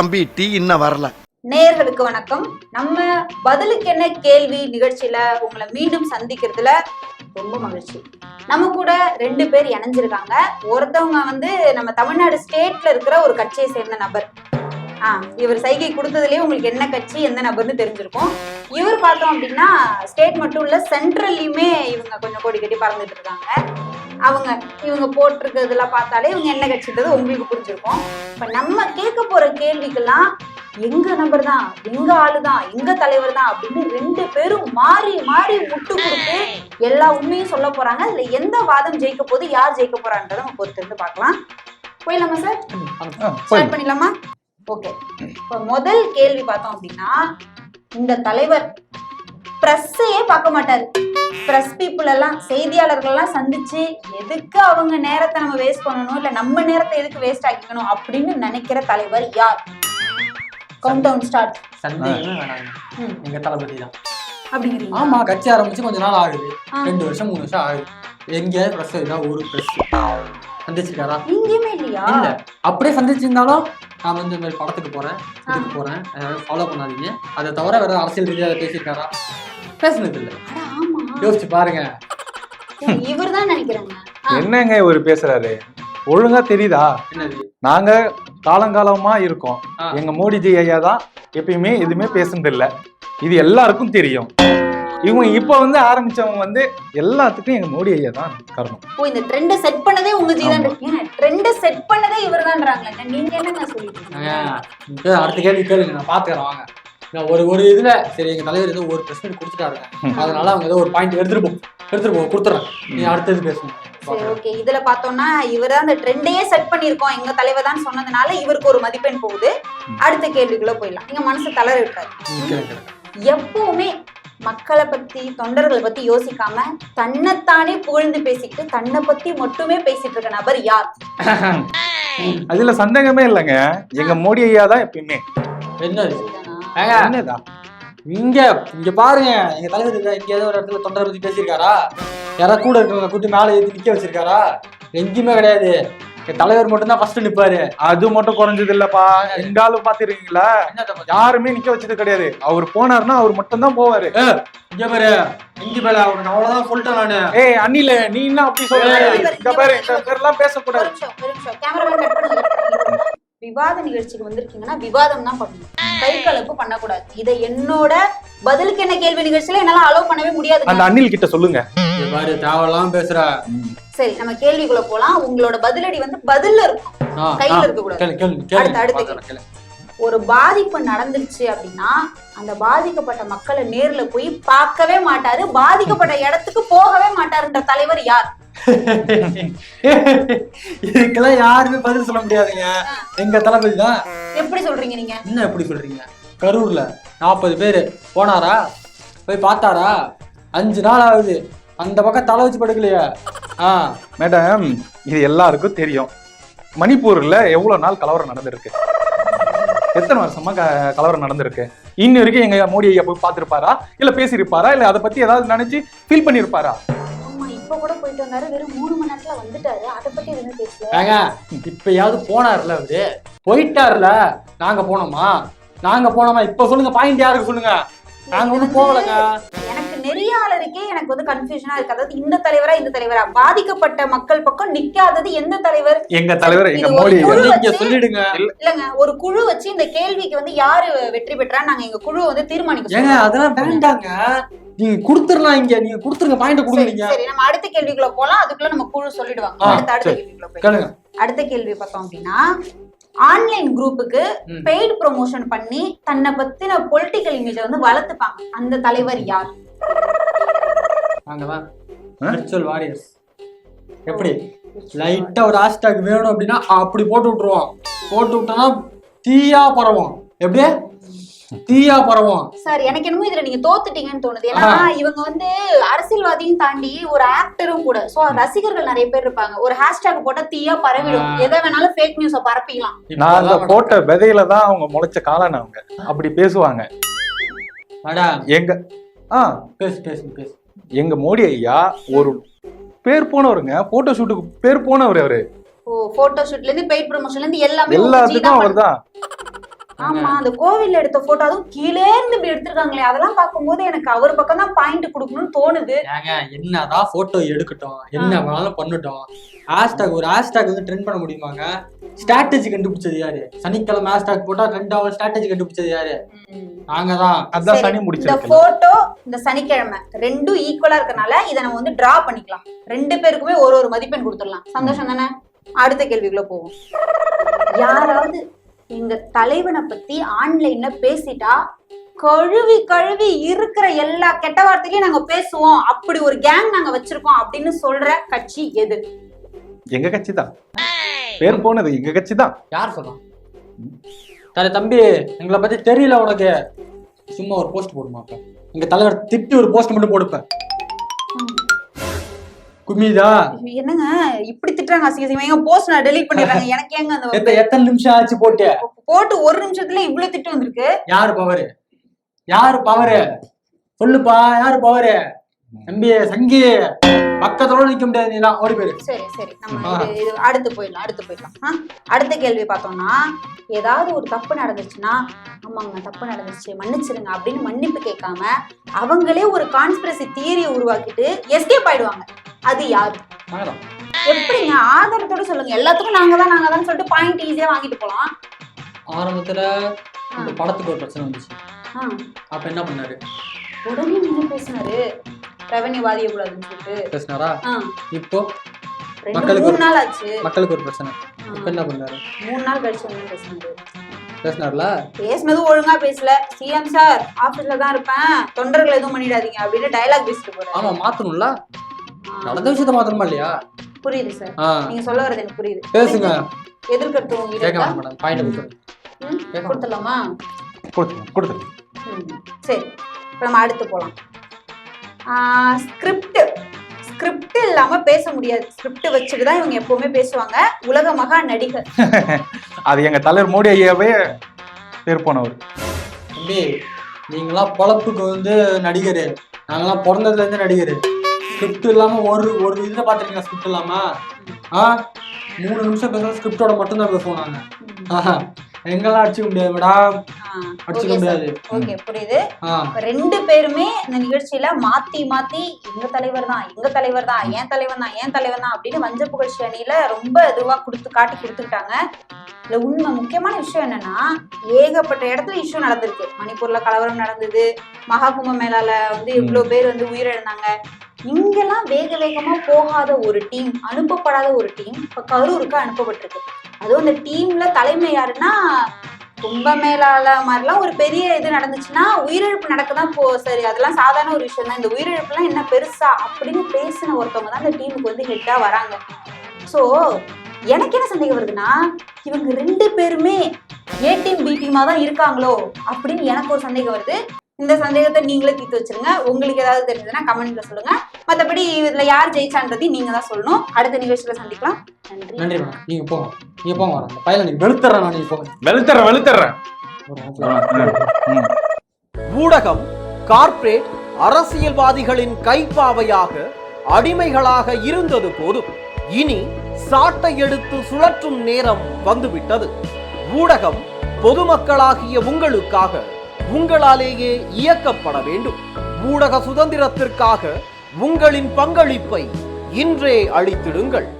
தம்பி டீ இன்னும் வரல. நேயர்களுக்கு வணக்கம். நம்ம பதிலுக்கு என்ன கேள்வி நிகழ்ச்சியில உங்களை மீண்டும் சந்திக்கிறதுல ரொம்ப மகிழ்ச்சி. நம்ம கூட ரெண்டு பேர் இணைஞ்சிருக்காங்க. ஒருத்தவங்க வந்து நம்ம தமிழ்நாடு ஸ்டேட்ல இருக்கிற ஒரு கட்சியை சேர்ந்த நபர். இவர் சைகை கொடுத்ததுலயே உங்களுக்கு என்ன கட்சி எந்த நபர்னு தெரிஞ்சிருக்கும். இவர் பார்த்தோம் அப்படின்னா ஸ்டேட் மட்டும் இல்ல சென்ட்ரல்லையுமே இவங்க கொஞ்சம் கோடி கட்டி பறந்துட்டு இருக்காங்க. அவங்க இவங்க போட்டிருக்கிறதெல்லாம் பார்த்தாலே இவங்க என்ன கட்சின்றது உங்களுக்கு புரிஞ்சிருக்கும். இப்ப நம்ம கேட்க போற கேள்விக்கெல்லாம் எங்க நபர் தான் எங்க ஆளு தான் எங்க தலைவர் தான் அப்படின்னு ரெண்டு பேரும் மாறி மாறி முட்டு கொடுத்து எல்லா உண்மையும் சொல்ல போறாங்க. இதுல எந்த வாதம் ஜெயிக்க போகுது யார் ஜெயிக்க போறான்றதை நம்ம பொறுத்திருந்து பார்க்கலாம். போயிடலாமா சார் ஸ்டார்ட் பண்ணிடலாமா? ஓகே இப்போ முதல் கேள்வி பார்த்தோம் அப்படின்னா இந்த தலைவர் பிரஸ்ஸையே பார்க்க மாட்டாரு. பிரஸ் பீப்புள் எல்லாம் செய்தியாளர்கள் எல்லாம் சந்திச்சு எதுக்கு அவங்க நேரத்தை நம்ம வேஸ்ட் பண்ணணும்? இல்ல நம்ம நேரத்தை எதுக்கு வேஸ்ட் ஆக்கிக்கணும்? அப்படின்னு நினைக்கிற தலைவர் யார்? Countdown start. எங்க தளபதி தான். அப்படிங்கிறீங்க ஆமா கட்சி ஆரம்பிச்சு கொஞ்ச நாள் ஆகுது. ரெண்டு வருஷம் மூணு வருஷம் ஆகுது. எங்கேயாவது பிரஸ் இருக்கா ஒரு பிரஸ் சந்திச்சிருக்காரா? எங்கேயுமே இல்லையா? இல்ல. அப்படியே சந்திச்சிருந்தாலும் நான் வந்து இந்த மாதிரி படத்துக்கு போறேன் இதுக்கு போறேன். ஃபாலோ பண்ணாதீங்க. அதை தவிர வேற அரசியல் ரீதியாக பேசியிருக்காரா? பேசுனது இல்ல. அட, ஆமா. யோசிச்சு பாருங்க. இவர் தான் நினைக்கிறேங்க. என்னங்க இவர் பேசுறாரு? ஒழுங்கா தெரியுதா? என்னது? நாங்க காலங்காலமா இருக்கோம். எங்க மோடிஜி ஐயா தான் எப்பயுமே எதுவுமே பேசுனது இல்ல. இது எல்லாருக்கும் தெரியும். இவங்க இப்ப வந்து ஆரம்பிச்சவங்க வந்து எல்லாத்துக்கும் எங்க மோடி ஐயா தான் காரணம். ஓ இந்த ட்ரெண்ட செட் பண்ணதே உங்க ஜி தான் ட்ரெண்ட செட் பண்ணதே இவர் தான்றாங்களே நீங்க என்னங்க சொல்லிட்டு அடுத்த கேள்வி கேளுங்க நான் பாத்துக்கிறேன் வாங்க. நான் ஒரு ஒரு இதுல சரி எங்க தலைவர் ஏதோ ஒரு பிரச்சனை கொடுத்துட்டாருங்க. அதனால அவங்க ஏதோ ஒரு பாயிண்ட் எடுத்துட்டு போ எடுத்துட்டு போ கொடுத்துறேன். நீ அடுத்தது பேசுங்க. சரி ஓகே இதுல பார்த்தோம்னா இவர் தான் அந்த ட்ரெண்டையே செட் பண்ணியிருக்கோம். எங்க தலைவர் தான் சொன்னதுனால இவருக்கு ஒரு மதிப்பெண் போகுது. அடுத்த கேள்விக்குள்ள போயிடலாம். நீங்க மனசு தளர விட்டாரு. எப்பவுமே மக்களை பத்தி தொண்டர்களை பத்தி யோசிக்காம தன்னைத்தானே புகழ்ந்து பேசிக்கிட்டு தன்னை பத்தி மட்டுமே பேசிட்டு இருக்க நபர் யார்? அதுல சந்தேகமே இல்லைங்க. எங்க மோடி ஐயா தான் எப்பயுமே. என்னது? என்னதா இங்க இங்க பாருங்க. எங்க தலைவர் இங்க ஏதோ ஒரு இடத்துல தொண்டரை பத்தி பேசியிருக்காரா? யாராவது கூட இருக்கவங்க கூட்டி மேல ஏத்தி நிக்க வச்சிருக்காரா? எங்கேயுமே கிடையாது. தலைவர் மட்டும் தான் ஃபர்ஸ்ட் நிப்பாரு. அது மட்டும் குறைஞ்சது இல்லப்பா எங்க ஆளு பாத்துருக்கீங்களா? யாருமே நிக்க வச்சது கிடையாது. அவர் போனாருன்னா அவர் மட்டும் தான் போவாரு இங்க பாரு. இங்க பாரு அவனுக்கு அவ்வளவுதான் சொல்லிட்டேன் நானு. ஏய் அண்ணில நீ என்ன அப்படி சொல்ற? ஏய், இங்க பாரு இந்த பேர்லாம் பேசக்கூடாது. விவாத நிகழ்ச்சிக்கு வந்திருக்கீங்கன்னா விவாதம் தான் பண்ணணும். கை கலப்பு பண்ணக்கூடாது. இதை என்னோட பதிலுக்கு என்ன கேள்வி நிகழ்ச்சியில என்னால அலோவ் பண்ணவே முடியாது அந்த அண்ணில் கிட்ட சொல்லுங்க. இங்க பாரு தேவையெல்லாம் பேசுற. சரி நம்ம கேள்விக்குள்ள போலாம். உங்களோட பதிலடி வந்து பதில்ல இருக்கும். கையில பாக்குறேன், கேளு. ஒரு பாதிப்பு நடந்துருச்சு அப்படின்னா அந்த பாதிக்கப்பட்ட மக்களை நேர்ல போய் பார்க்கவே மாட்டாரு. பாதிக்கப்பட்ட இடத்துக்கு போகவே மாட்டாருன்ற தலைவர் யார்? இதுக்கெல்லாம் யாருமே பதில் சொல்ல முடியாதுங்க. எங்க தளபதி தான். எப்படி சொல்றீங்க நீங்க? என்ன எப்படி சொல்றீங்க? கரூர்ல நாற்பது பேர் போனாரா? போய் பார்த்தாரா? அஞ்சு நாள் ஆகுது. அந்த பக்கம் தலை வச்சு படுக்கலையா. மேடம் இது எல்லாருக்கும் தெரியும். மணிப்பூர்ல எவ்வளவு நாள் கலவரம் நடந்திருக்கு? எத்தனை வருஷமா க- கலவரம் நடந்திருக்கு? இன்ன வரைக்கும் எங்க மோடி ஐயா போய் பார்த்திருப்பாரா? இல்ல பேசியிருப்பாரா? இல்ல அதை பத்தி ஏதாவது நினைச்சு ஃபீல் பண்ணிருப்பாரா இப்ப கூட போயிட்டு வந்தாரு. வெறும் மூணு மணி நேரத்துல வந்துட்டாரு. அதை பத்தி எதுவுமே பேசல. ஏங்க இப்பயாவது போனார்ல அவரு? போயிட்டார்ல. நாங்க போனோமா? நாங்க போனோமா? இப்ப சொல்லுங்க பாயிண்ட் யாருக்கு சொல்லுங்க? நாங்க ஒண்ணும் போகலங்க. நெறியாளருக்கே எனக்கு வந்து கன்ஃபியூஷனா இருக்கு. அதாவது இந்த தலைவரா இந்த தலைவரா? பாதிக்கப்பட்ட மக்கள் பக்கம் நிக்காதது எந்த தலைவர்? எங்க தலைவர் எங்க மோடி சொல்லிடுங்க. இல்லங்க. ஒரு குழு வச்சு இந்த கேள்விக்கு வந்து யாரு வெற்றி பெற்றா நாங்க எங்க குழு வந்து தீர்மானிக்க ஏங்க சொல்றோம். அதெல்லாம் வேண்டாங்க. நீங்க கொடுத்துடலாம் இங்க. நீங்க கொடுத்துருங்க பாயிண்ட் கொடுங்க சரி, நம்ம அடுத்த கேள்விக்குள்ள போலாம். அதுக்குள்ள நம்ம குழு சொல்லிடுவாங்க. அடுத்த அடுத்த. கேள்விக்குள்ள அடுத்த கேள்வி பார்த்தோம் அப்படின்னா ஆன்லைன் குரூப்புக்கு. பெய்ட் ப்ரொமோஷன் பண்ணி தன்னை பத்தின பொலிட்டிக்கல் இமேஜ வந்து வளர்த்துப்பாங்க. அந்த தலைவர் யார்? விர்ச்சுவல் வாரியர்ஸ் எப்படி? லைட்டா ஒரு ஹேஷ்டாக் வேணும் அப்படின்னா அப்படி போட்டு விட்டுருவோம். போட்டு விட்டோம்னா தீயா பரவும். எப்படி? தீயா பரவும். சார் எனக்கு என்னமோ இதுல நீங்க தோத்துட்டீங்கன்னு தோணுது. ஏன்னா இவங்க வந்து அரசியல்வாதியும் தாண்டி ஒரு ஆக்டரும் கூட. சோ ரசிகர்கள் நிறைய பேர் இருப்பாங்க. ஒரு ஹேஷ்டாக் போட்டா தீயா பரவிடும். எதை வேணாலும் ஃபேக் நியூஸ பரப்பிக்கலாம். நான் அந்த போட்ட விதையில தான் அவங்க முளைச்ச காளான் அவங்க. அப்படி பேசுவாங்க. எங்க ஆ பேசு பேசு பேசு. எங்க மோடி ஐயா ஒரு பேர் போனவருங்க போட்டோ ஷூட்டுக்கு பேர் போனவர் அவரு. ஓ போட்டோ ஷூட்ல இருந்து பெய்ட் ப்ரொமோஷன்ல இருந்து எல்லாமே எல்லாத்துக்கும் அவர் தான். ஆமா அந்த கோவில்ல எடுத்த போட்டோ அதுவும் கீழே இருந்து இப்படி எடுத்திருக்காங்களே அதெல்லாம் பார்க்கும்போது எனக்கு அவர் பக்கம் தான் பாயிண்ட் கொடுக்கணும்னு தோணுது. ஏங்க என்னதான் போட்டோ எடுக்கட்டும் என்ன வேணாலும் பண்ணட்டும். ஹேஷ்டாக் ஒரு ஹேஷ்டாக் வந்து ட்ரெண்ட் பண்ண முடியுமாங்க? ஸ்ட்ராட்டஜி கண்டுபிடிச்சது யாரு? சனிக்கிழமை ஹேஷ்டாக் போட்டா ட்ரெண்ட் ஆகும். ஸ்ட்ராட்டஜி கண்டுபிடிச்சது யாரு? நாங்க தான் அதான் சனி இந்த முடிச்சிருக்கு போட்டோ இந்த சனிக்கிழமை ரெண்டும் ஈக்குவலா இருக்கனால இதை நம்ம வந்து டிரா பண்ணிக்கலாம். ரெண்டு பேருக்குமே ஒரு ஒரு மதிப்பெண் கொடுத்துடலாம். சந்தோஷம் தானே? அடுத்த கேள்விக்குள்ள போவோம். யாராவது எங்க தலைவனை பத்தி ஆன்லைன்ல பேசிட்டா கழுவி கழுவி இருக்கிற எல்லா கெட்ட வார்த்தையும் நாங்க பேசுவோம். அப்படி ஒரு கேங் நாங்க வச்சிருக்கோம் அப்படின்னு சொல்ற கட்சி எது? எங்க கட்சி தான். பேர் போனது எங்க கட்சி தான். யார் சொல்றான் தலை தம்பி எங்களை பத்தி தெரியல உனக்கு. சும்மா ஒரு போஸ்ட் போடுமா அப்ப? எங்க தலைவர் திட்டி ஒரு போஸ்ட் மட்டும் போடுப்பேன். கும்மிதா என்னங்க இப்படி திட்டுறாங்க அசிங்க எங்க போஸ்ட் நான் டெலீட் பண்ணிடுறாங்க. எனக்கு ஏங்க அந்த எத்த எத்தனை நிமிஷம் ஆச்சு போட்டு? போட்டு ஒரு நிமிஷத்துல இவ்வளவு திட்டு வந்திருக்கு. யாரு பவரு யாரு பவரு சொல்லுப்பா யாரு பவரு தம்பி சங்கி பக்கத்தோட நிக்க முடியாது நீலாம் ஓடி போயிரு. சரி சரி. நம்ம. இது இது அடுத்து போயிடலாம் அடுத்து போயிடலாம். ஆ? அடுத்த கேள்வி பார்த்தோம்னா ஏதாவது ஒரு தப்பு நடந்துச்சுன்னா ஆமாங்க தப்பு நடந்துச்சு மன்னிச்சிருங்க அப்படின்னு மன்னிப்பு கேட்காம அவங்களே ஒரு கான்ஸ்பிரசி தியரியை உருவாக்கிட்டு எஸ்கேப் ஆயிடுவாங்க. அது யாரு? நாங்கதான். எப்படிங்க? ஆதாரத்தோட சொல்லுங்க. எல்லாத்துக்கும் நாங்க தான் நாங்க தான் சொல்லிட்டு பாயிண்ட் ஈஸியா வாங்கிட்டு போலாம். ஆரம்பத்துல இந்த படத்துக்கு ஒரு பிரச்சனை வந்துச்சு. அப்ப என்ன பண்ணாரு? உடனே நீங்க பேசினாரு. ரெவன்யூ பாதிக்கக்கூடாதுன்னு சொல்லிட்டு. பேசினாரா? இப்போ மக்களுக்கு மூணு நாள் ஆச்சு. மக்களுக்கு ஒரு பிரச்சனை. இப்ப என்ன பண்ணாரு? மூணு நாள் கழிச்சு வந்து பேசினாரு. பேசினார்ல? பேசினதும் ஒழுங்கா பேசல. சிஎம் சார் ஆபீஸ்ல தான் இருப்பேன். தொண்டர்கள் எதுவும் பண்ணிடாதீங்க அப்படின்னு டயலாக் பேசிட்டு போறாரு. ஆமா மாத்தணும்ல? நடந்த விஷயத்த மாத்தணுமா இல்லையா? புரியுது சார் நீங்க சொல்ல வர்றது எனக்கு புரியுது. பேசுங்க. உங்ககிட்ட கேட்க மேடம் பாயிண்ட் கொடுத்துடலாமா? கொடுத்துருங்க கொடுத்துருங்க. சரி இப்ப நம்ம அடுத்து போலாம். ஸ்கிரிப்ட் ஸ்கிரிப்ட் இல்லாம பேச முடியாது. ஸ்கிரிப்ட் வச்சுட்டு தான் இவங்க எப்பவுமே பேசுவாங்க. உலக மகா நடிகர். அது எங்க தலைவர் மோடி ஐயாவே பேர் போனவர். தம்பி நீங்களாம் பொழப்புக்கு வந்து நடிகர். நாங்களாம் பிறந்ததுல இருந்து நடிகர். ஸ்கிரிப்ட் இல்லாம ஒரு ஒரு இதுல பாத்துருக்கீங்க ஸ்கிரிப்ட் இல்லாம? ஆ மூணு நிமிஷம் பேசுற ஸ்கிரிப்டோட மட்டும்தான் பேசுவோம் நாங்க. ஆஹா, எங்கெல்லாம் அடிச்சுக்க முடியாது. மேடம் அடிச்சுக்க முடியாது ஓகே புரியுது. ரெண்டு பேருமே இந்த நிகழ்ச்சியில மாத்தி மாத்தி எங்க தலைவர் தான் எங்க தலைவர் தான் என் தலைவன் தான் என் தலைவன் தான் அப்படின்னு வஞ்ச புகழ்ச்சி அணியில ரொம்ப இதுவா கொடுத்து காட்டி கொடுத்துக்கிட்டாங்க. இதுல உண்மை முக்கியமான விஷயம் என்னன்னா ஏகப்பட்ட இடத்துல இஷ்யூ நடந்திருக்கு. மணிப்பூர்ல கலவரம் நடந்தது. மகா கும்ப மேளால வந்து இவ்வளவு பேர் வந்து உயிரிழந்தாங்க. இங்கெல்லாம் வேக வேகமா போகாத ஒரு டீம் அனுப்பப்படாத ஒரு டீம் இப்ப கரூருக்கு அனுப்பப்பட்டிருக்கு. அதுவும் இந்த டீம்ல தலைமை யாருன்னா கும்பமேளால மாதிரிலாம் ஒரு பெரிய இது நடந்துச்சுன்னா உயிரிழப்பு நடக்கதான் போ சரி அதெல்லாம் சாதாரண ஒரு விஷயம் தான் இந்த உயிரிழப்புலாம் என்ன பெருசா அப்படின்னு பேசின ஒருத்தவங்க தான் இந்த டீமுக்கு வந்து ஹெட்டா வராங்க. ஸோ எனக்கு என்ன சந்தேகம் வருதுன்னா இவங்க ரெண்டு பேருமே ஏ டீம் பி டீமாக தான் இருக்காங்களோ அப்படின்னு எனக்கு ஒரு சந்தேகம் வருது. இந்த சந்தேகத்தை நீங்களே தீர்த்து வச்சிருங்க. உங்களுக்கு ஏதாவது தெரிஞ்சதுன்னா கமெண்ட்ல சொல்லுங்க. மற்றபடி இதுல யார் ஜெயிச்சான்றதையும் நீங்க தான் சொல்லணும். அடுத்த நிகழ்ச்சியில சந்திக்கலாம். நன்றி. நன்றி மேடம். நீங்க போங்க. நீங்க போங்க வரேன் அந்த பையனை நீங்க வெளுத்துறேன் நான் நீங்க போங்க. வெளுத்துறேன் வெளுத்துறேன். ஊடகம் கார்ப்பரேட் அரசியல்வாதிகளின் கைப்பாவையாக அடிமைகளாக இருந்தது போதும். இனி சாட்டை எடுத்து சுழற்றும் நேரம் வந்துவிட்டது. ஊடகம் பொதுமக்களாகிய உங்களுக்காக உங்களாலேயே இயக்கப்பட வேண்டும். ஊடக சுதந்திரத்திற்காக உங்களின் பங்களிப்பை இன்றே அளித்திடுங்கள்.